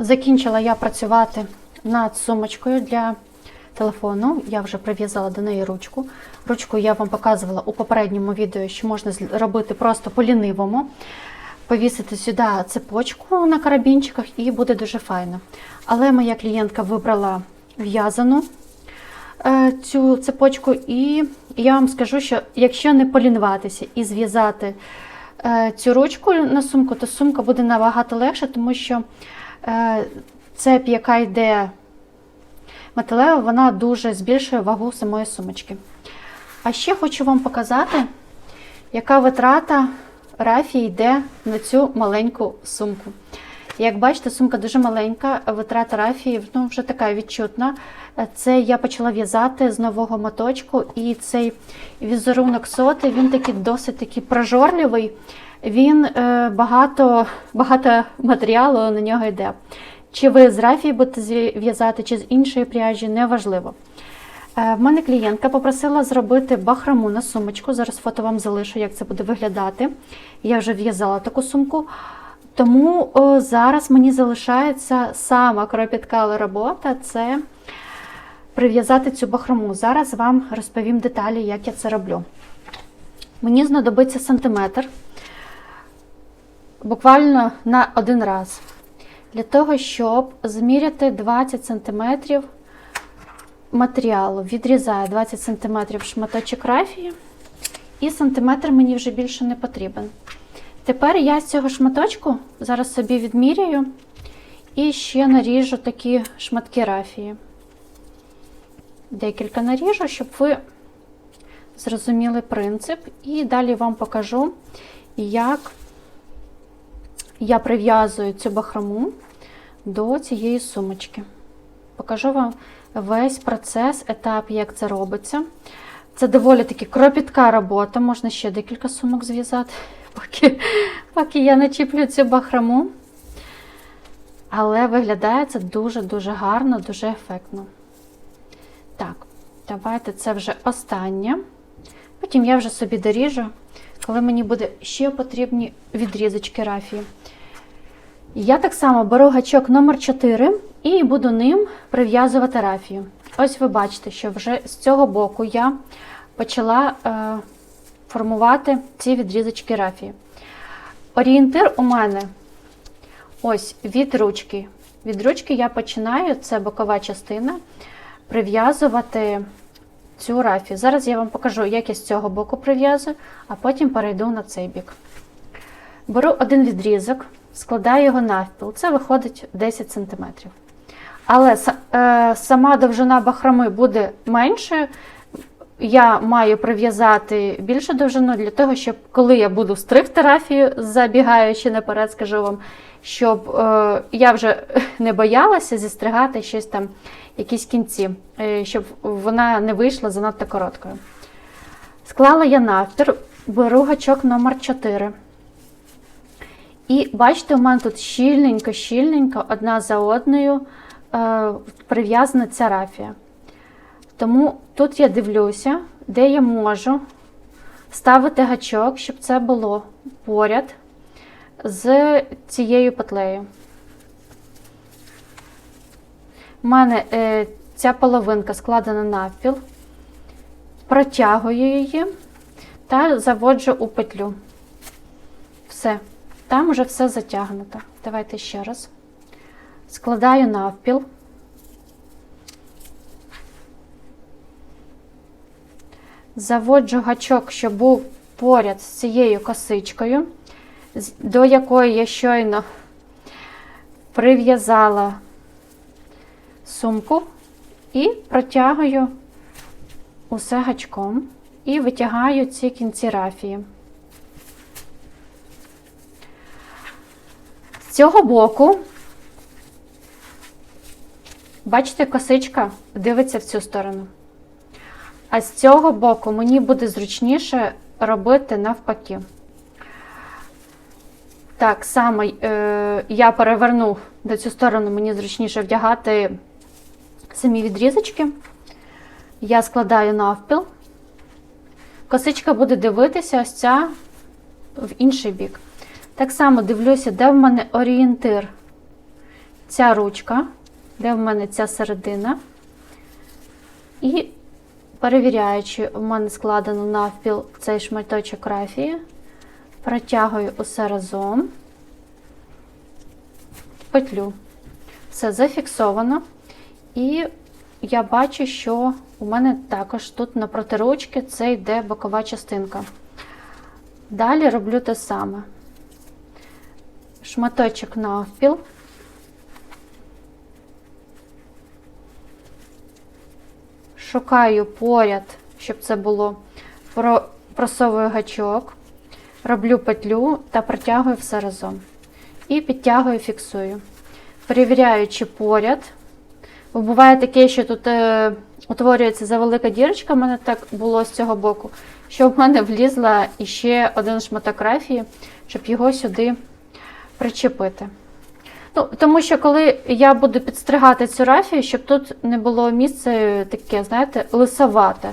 Закінчила я працювати над сумочкою для телефону. Я вже прив'язала до неї ручку. Ручку я вам показувала у попередньому відео, що можна зробити просто по-лінивому. Повісити сюди цепочку на карабінчиках і буде дуже файно. Але моя клієнтка вибрала в'язану е, цю цепочку, і я вам скажу, що якщо не полінуватися і зв'язати е, цю ручку на сумку, то сумка буде набагато легше, тому що цепь, яка йде металева, вона дуже збільшує вагу самої сумочки. А ще хочу вам показати, яка витрата рафії йде на цю маленьку сумку. Як бачите, сумка дуже маленька, витрата рафії ну, вже така відчутна. Це я почала в'язати з нового моточку, і цей візерунок соти, він такий досить такий прожорливий. Він е, багато, багато матеріалу на нього йде. Чи ви з рафії будете зв'я- в'язати, чи з іншої пряжі, неважливо. Е, В мене клієнтка попросила зробити бахрому на сумочку. Зараз фото вам залишу, як це буде виглядати. Я вже в'язала таку сумку. Тому о, зараз мені залишається сама кропітка робота це прив'язати цю бахрому. Зараз вам розповім деталі, як я це роблю. Мені знадобиться сантиметр буквально на один раз. Для того, щоб зміряти 20 см матеріалу. Відрізаю 20 см шматочок рафії, і сантиметр мені вже більше не потрібен. Тепер я з цього шматочку зараз собі відміряю і ще наріжу такі шматки рафії. Декілька наріжу, щоб ви зрозуміли принцип. І далі вам покажу, як я прив'язую цю бахрому до цієї сумочки. Покажу вам весь процес, етап, як це робиться. Це доволі таки кропітка робота, можна ще декілька сумок зв'язати, поки, поки я начіплю цю бахрому. Але виглядає це дуже-дуже гарно, дуже ефектно. Так, давайте це вже останнє. Потім я вже собі доріжу, коли мені буде ще потрібні відрізочки рафії. Я так само беру гачок номер 4 і буду ним прив'язувати рафію. Ось ви бачите, що вже з цього боку я почала е, формувати ці відрізочки рафії. Орієнтир у мене ось від ручки. Від ручки я починаю, це бокова частина, прив'язувати цю рафію. Зараз я вам покажу, як я з цього боку прив'язую, а потім перейду на цей бік. Беру один відрізок, складаю його навпіл. Це виходить 10 см. Але е, сама довжина бахроми буде меншою. Я маю прив'язати більшу довжину для того, щоб коли я буду стригти рафію, забігаючи наперед, скажу вам, щоб е, я вже не боялася зістригати щось там, якісь кінці, е, щоб вона не вийшла занадто короткою. Склала я навпір, беру гачок номер 4. І бачите, у мене тут щільненько-щільненько, одна за одною е, прив'язана ця рафія. Тому тут я дивлюся, де я можу ставити гачок, щоб це було поряд з цією петлею. У мене е, ця половинка складена навпіл, протягую її та заводжу у петлю. Все. Там вже все затягнуто. Давайте ще раз. Складаю навпіл. Заводжу гачок, щоб був поряд з цією косичкою, до якої я щойно прив'язала сумку і протягую усе гачком і витягаю ці кінці рафії. З цього боку, бачите, косичка дивиться в цю сторону. А з цього боку мені буде зручніше робити навпаки. Так само е, я переверну до цю сторону, мені зручніше вдягати самі відрізочки. Я складаю навпіл. Косичка буде дивитися ось ця в інший бік. Так само дивлюся, де в мене орієнтир ця ручка, де в мене ця середина. І перевіряючи, в мене складено навпіл цей шматочок рафії, протягую усе разом, петлю. Все зафіксовано. І я бачу, що у мене також тут напроти ручки це йде бокова частинка. Далі роблю те саме. Шматочок навпіл. Шукаю поряд, щоб це було просовую гачок, роблю петлю та протягую все разом. І підтягую, фіксую. Перевіряючи поряд. Бо буває таке, що тут е, утворюється завелика дірочка, в мене так було з цього боку, що в мене влізла іще один шматок рафії, щоб його сюди причепити. Ну, тому що коли я буду підстригати цю рафію, щоб тут не було місця таке, знаєте, лисовате.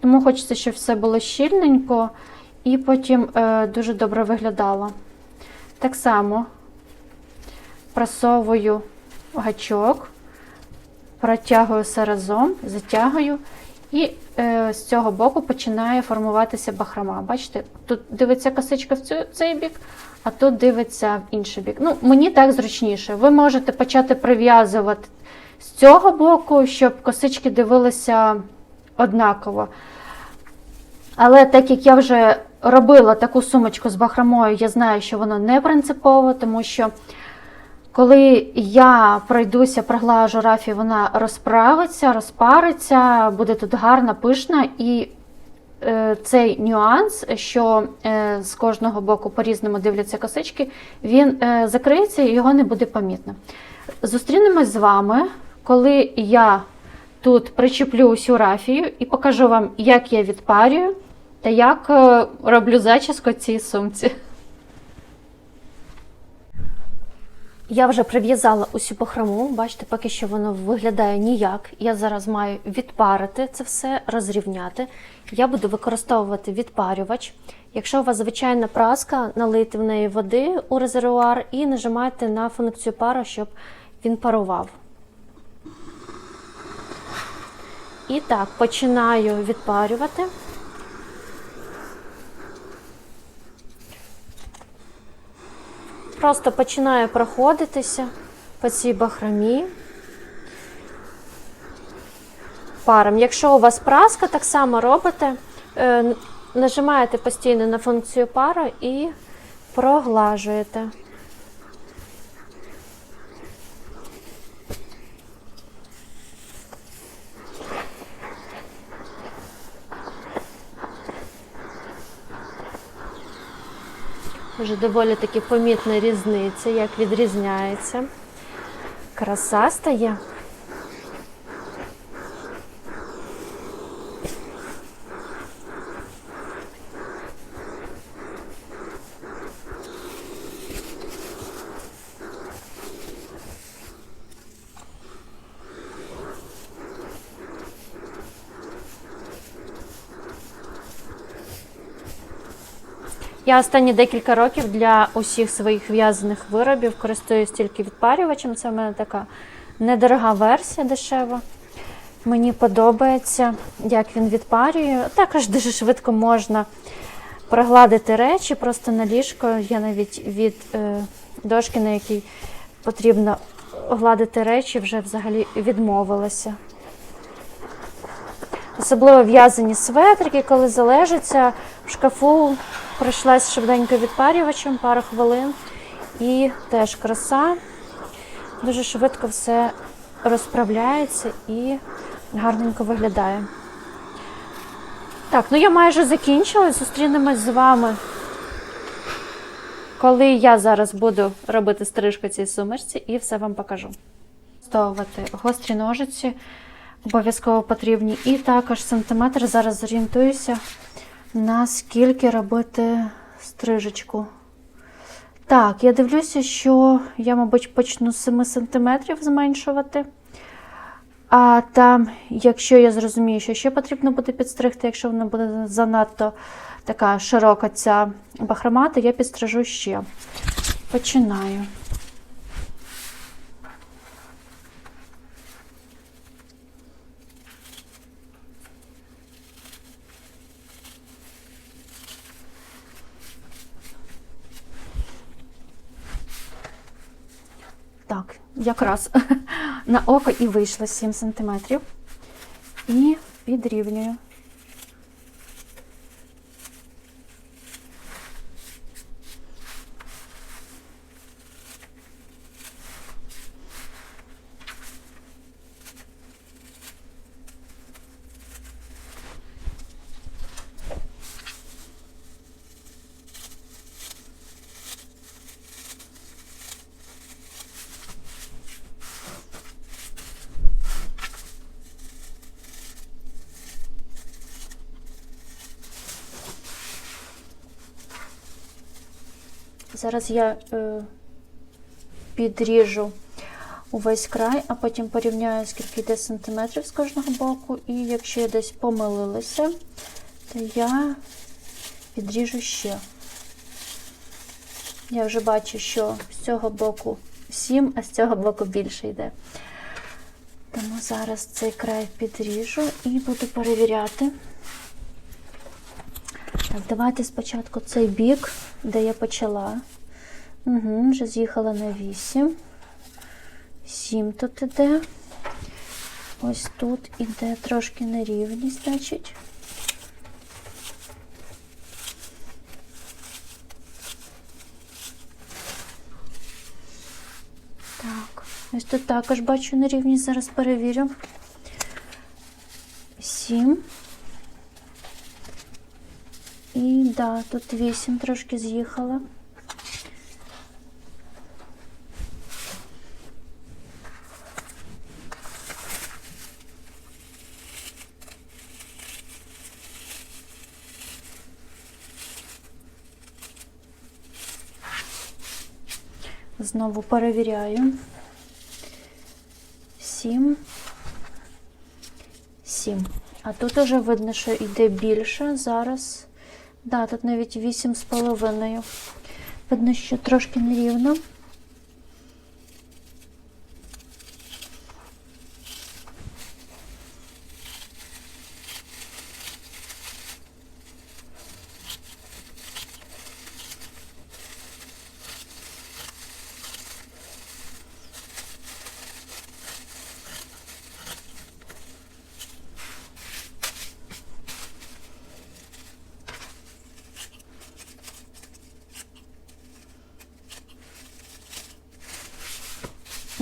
Тому хочеться, щоб все було щільненько і потім е, дуже добре виглядало. Так само просовую гачок, протягую все разом, затягую, і е, з цього боку починає формуватися бахрома. Бачите, тут дивиться косичка в цю, цей бік, а тут дивиться в інший бік. Ну, мені так зручніше. Ви можете почати прив'язувати з цього боку, щоб косички дивилися однаково. Але так як я вже робила таку сумочку з бахромою, я знаю, що воно не принципово, тому що коли я пройдуся, проглажу рафію, вона розправиться, розпариться, буде тут гарна, пишна. І е, цей нюанс, що е, з кожного боку по-різному дивляться косички, він е, закриється і його не буде помітно. Зустрінемось з вами, коли я тут причеплю усю рафію і покажу вам, як я відпарюю та як е, роблю зачіску цій сумці. Я вже прив'язала усю бахрому, бачите, поки що воно виглядає ніяк. Я зараз маю відпарити це все, розрівняти. Я буду використовувати відпарювач. Якщо у вас звичайна праска, налийте в неї води у резервуар і нажимайте на функцію пара, щоб він парував. І так, починаю відпарювати. Просто починаю проходитися по цій бахромі паром. Якщо у вас праска, так само робите, е, нажимаєте постійно на функцію пара і проглажуєте. Вже доволі таки помітна різниця, як відрізняється. Краса стає. Я останні декілька років для усіх своїх в'язаних виробів користуюсь тільки відпарювачем. Це в мене така недорога версія дешева. Мені подобається, як він відпарює. Також дуже швидко можна прогладити речі просто на ліжко. Я навіть від е, дошки, на якій потрібно гладити речі, вже взагалі відмовилася. Особливо в'язані светрики, коли залежаться в шкафу, пройшлась швиденько відпарювачем, пару хвилин. І теж краса. Дуже швидко все розправляється і гарненько виглядає. Так, ну я майже закінчила. Зустрінемось з вами, коли я зараз буду робити стрижку цій сумочці і все вам покажу. Використовувати гострі ножиці обов'язково потрібні. І також сантиметр. Зараз зорієнтуюся, наскільки робити стрижечку. Так, я дивлюся, що я, мабуть, почну з 7 см зменшувати. А там, якщо я зрозумію, що ще потрібно буде підстригти, якщо вона буде занадто така широка ця бахрома, то я підстрижу ще. Починаю. так, якраз на око і вийшло 7 см. І підрівнюю. Зараз я е, підріжу увесь край, а потім порівняю, скільки йде сантиметрів з кожного боку. І якщо я десь помилилася, то я підріжу ще. Я вже бачу, що з цього боку 7, а з цього боку більше йде. Тому зараз цей край підріжу і буду перевіряти. Так, давайте спочатку цей бік, де я почала. Угу, вже з'їхала на 8. 7 тут іде. Ось тут іде трошки нерівність, значить. Так, ось тут також бачу нерівність, зараз перевірю. 7. І да, тут 8 трошки з'їхала. Знову перевіряю. 7. 7. А тут уже видно, що йде більше. Зараз. Да, тут навіть 8,5. Видно, що трошки нерівно.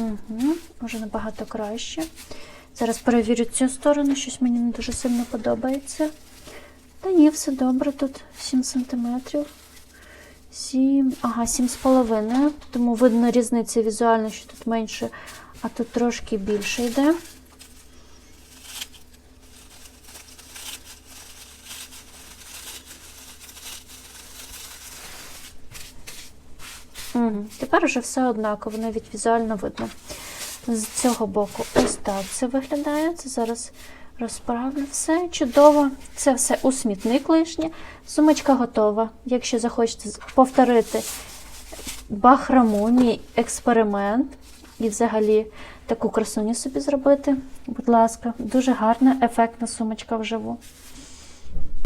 Угу, вже набагато краще. Зараз перевірю цю сторону, щось мені не дуже сильно подобається. Та ні, все добре, тут 7 см. 7, ага, 7,5. Тому видно різниця візуально, що тут менше, а тут трошки більше йде. Угу. Тепер вже все однаково, навіть візуально видно. З цього боку ось так це виглядає. Це зараз розправлю все. Чудово. Це все у смітник лишнє. Сумочка готова. Якщо захочете повторити бахраму, експеримент, і взагалі таку красуню собі зробити, будь ласка, дуже гарна, ефектна сумочка вживу.